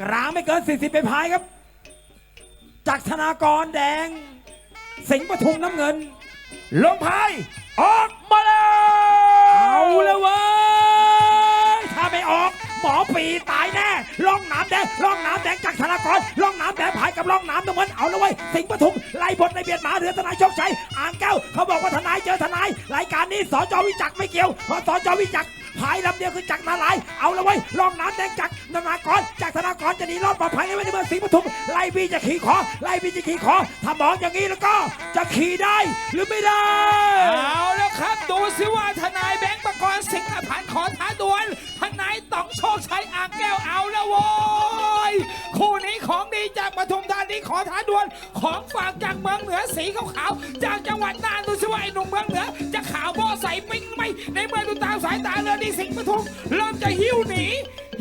กลางไม่เกิน 40 เป็นพายครับ จากธนากรแดง สิงห์ปทุมน้ำเงิน ลงพาย ออกมาแล้วเอาแล้วเว้ยถ้าไม่ออกหมอปีตายแน่ล่องน้ำแดงล่องน้ำแดงจากธนากรล่องน้ำแดงพายกับล่องน้ำน้ำเงินเอาแล้วเว้ยสิงห์ปทุมไล่บทในเบียดหมาเรือทนายโชคชัยอ่างแก้วเขาบอกว่าทนายเจอทนายรายการนี้สจวิจักไม่เกี่ยวเพราะสจวิจักร พายลำเดียวคือจักรนาลาย เอาล้วเว้ยล่องน้ำแดงจากธนากรจากธนากรจะหนีรอดปลอดภัยในวันนี้เมืองสิงห์ปทุมไล่บีจะขี่คอไล่บีจะขี่คอถ้ามองอย่างนี้แล้วก็จะขี่ได้หรือไม่ได้ เอาล้วครับดูสิว่าทนายแบงค์ประกรณ์สิงห์อภันขอท้าดวลทนายต๋องโชคชัยอ่างแก้วเอาล้วโว้ยคู่นี้ของดีจากปทุมธานีขอท้าดวลของฝากจากเมืองเหนือสีขาวๆจากจังหวัดน่านดูสิว่าไอ้หนุ่มเมืองเหนือจะขาวโบ้ใสปิ้งไหมในเมื่อดูตามสายตาเรือดีสิงห์ปทุมเริ่มจะหิ้วหนี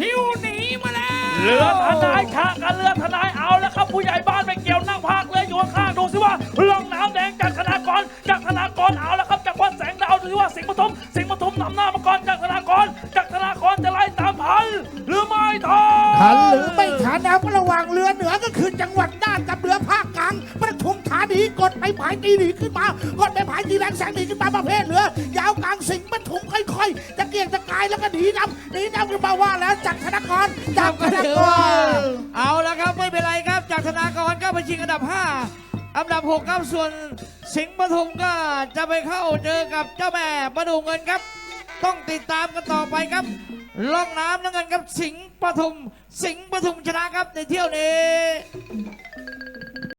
หิ้วหนีมาแล้วเรือทนายชะกันเรือทนายเอาแล้วครับ ผู้ใหญ่บ้านไม่เกี่ยวนั่งพากเรืออยู่ข้างๆดูสิว่าล่องน้ำแดงจากธนากรจากธนากรเอาแล้วครับจากวันแสงดาวดูสิว่าสิงห์ปทุมสิงห์ปทุมนำหน้ามาก่อนจากธนากรจากธนากรจะไล่ตามทันหรือไม่ทันทันหรือไม่ทันนะครับระหว่างเรือเหนือก็คือจังหวัดน่านกับเรือภาคกลางปทุมธานีกดไปผายตีหนีขึ้นมากดไปผายตีแรงแสงหนีขึ้นมาประเภทเรือยาวกลางสิง ห์ปทุมค่อยๆจะเกี่ยงจะกายแล้วก็หนีนำหนีนำขึ้นมาว่าแล้วจากธนากรจากธนากรเอาละครับไม่เป็นไรครับ จากธนากรก็ไปชิงอันดับ 5 อันดับ6ครับส่วนสิงห์ปทุมก็จะไปเข้าเจอกับเจ้าแม่ประดูเงินครับ ต้องติดตามกันต่อไปครับล่องน้ำน้ำเงินครับสิงห์ปทุม สิงห์ปทุมชนะครับในเที่ยวนี้